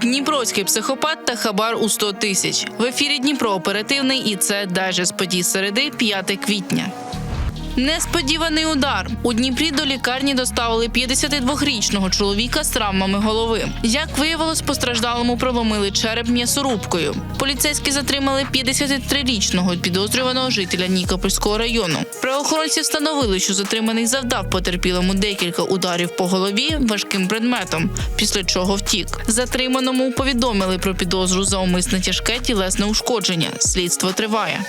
Дніпровський психопат та хабар у 100 тисяч. В ефірі Дніпро оперативний і це даже з подій середи 5 квітня. Несподіваний удар у Дніпрі до лікарні доставили 52-річного чоловіка з травмами голови. Як виявилось, постраждалому проломили череп м'ясорубкою. Поліцейські затримали 53-річного підозрюваного жителя Нікопольського району. Правоохоронці встановили, що затриманий завдав потерпілому декілька ударів по голові важким предметом, після чого втік. Затриманому повідомили про підозру за умисне тяжке тілесне ушкодження. Слідство триває.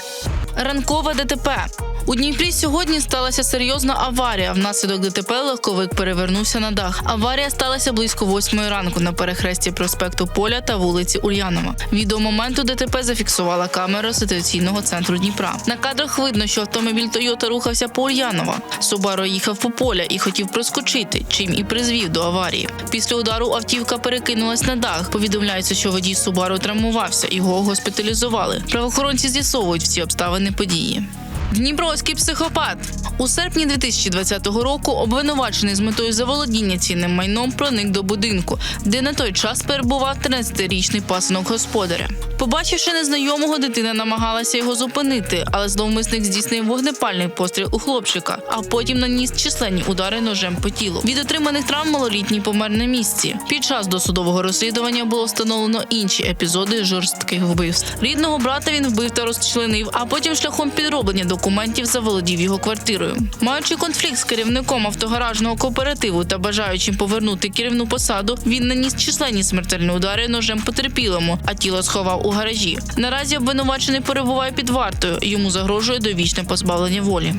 Ранкове ДТП. У Дніпрі сьогодні сталася серйозна аварія. Внаслідок ДТП легковик перевернувся на дах. Аварія сталася близько восьмої ранку на перехресті проспекту Поля та вулиці Ульянова. Відео моменту ДТП зафіксувала камера ситуаційного центру Дніпра. На кадрах видно, що автомобіль Тойота рухався по Ульянова. Субаро їхав по поля і хотів проскочити, чим і призвів до аварії. Після удару автівка перекинулась на дах. Повідомляється, що водій Субару травмувався. Його госпіталізували. Правоохоронці з'ясовують всі обставини події. Дніпровський психопат у серпні 2020 року обвинувачений з метою заволодіння цінним майном проник до будинку, де на той час перебував 13-річний пасинок господаря. Побачивши незнайомого, дитина намагалася його зупинити, але зловмисник здійснив вогнепальний постріл у хлопчика, а потім наніс численні удари ножем по тілу. Від отриманих травм малолітній помер на місці. Під час досудового розслідування було встановлено інші епізоди жорстких вбивств. Рідного брата він вбив та розчленив, а потім шляхом підроблення документів заволодів його квартирою. Маючи конфлікт з керівником автогаражного кооперативу та бажаючи повернути керівну посаду, він наніс численні смертельні удари ножем потерпілому, а тіло сховав у гаражі. Наразі обвинувачений перебуває під вартою. Йому загрожує довічне позбавлення волі.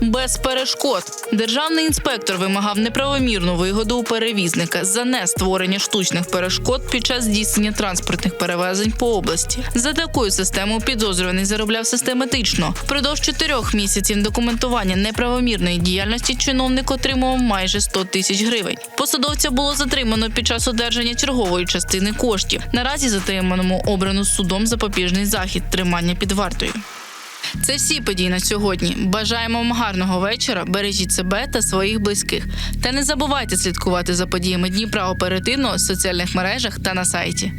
Без перешкод державний інспектор вимагав неправомірну вигоду у перевізника за нестворення штучних перешкод під час здійснення транспортних перевезень по області. За такою системою підозрюваний заробляв систематично. Впродовж чотирьох місяців документування неправомірної діяльності чиновник отримував майже 100 тисяч гривень. Посадовця було затримано під час одержання чергової частини коштів. Наразі затриманому обрано судом запобіжний захід тримання під вартою. Це всі події на сьогодні. Бажаємо вам гарного вечора. Бережіть себе та своїх близьких. Та не забувайте слідкувати за подіями Дніпра оперативно в соціальних мережах та на сайті.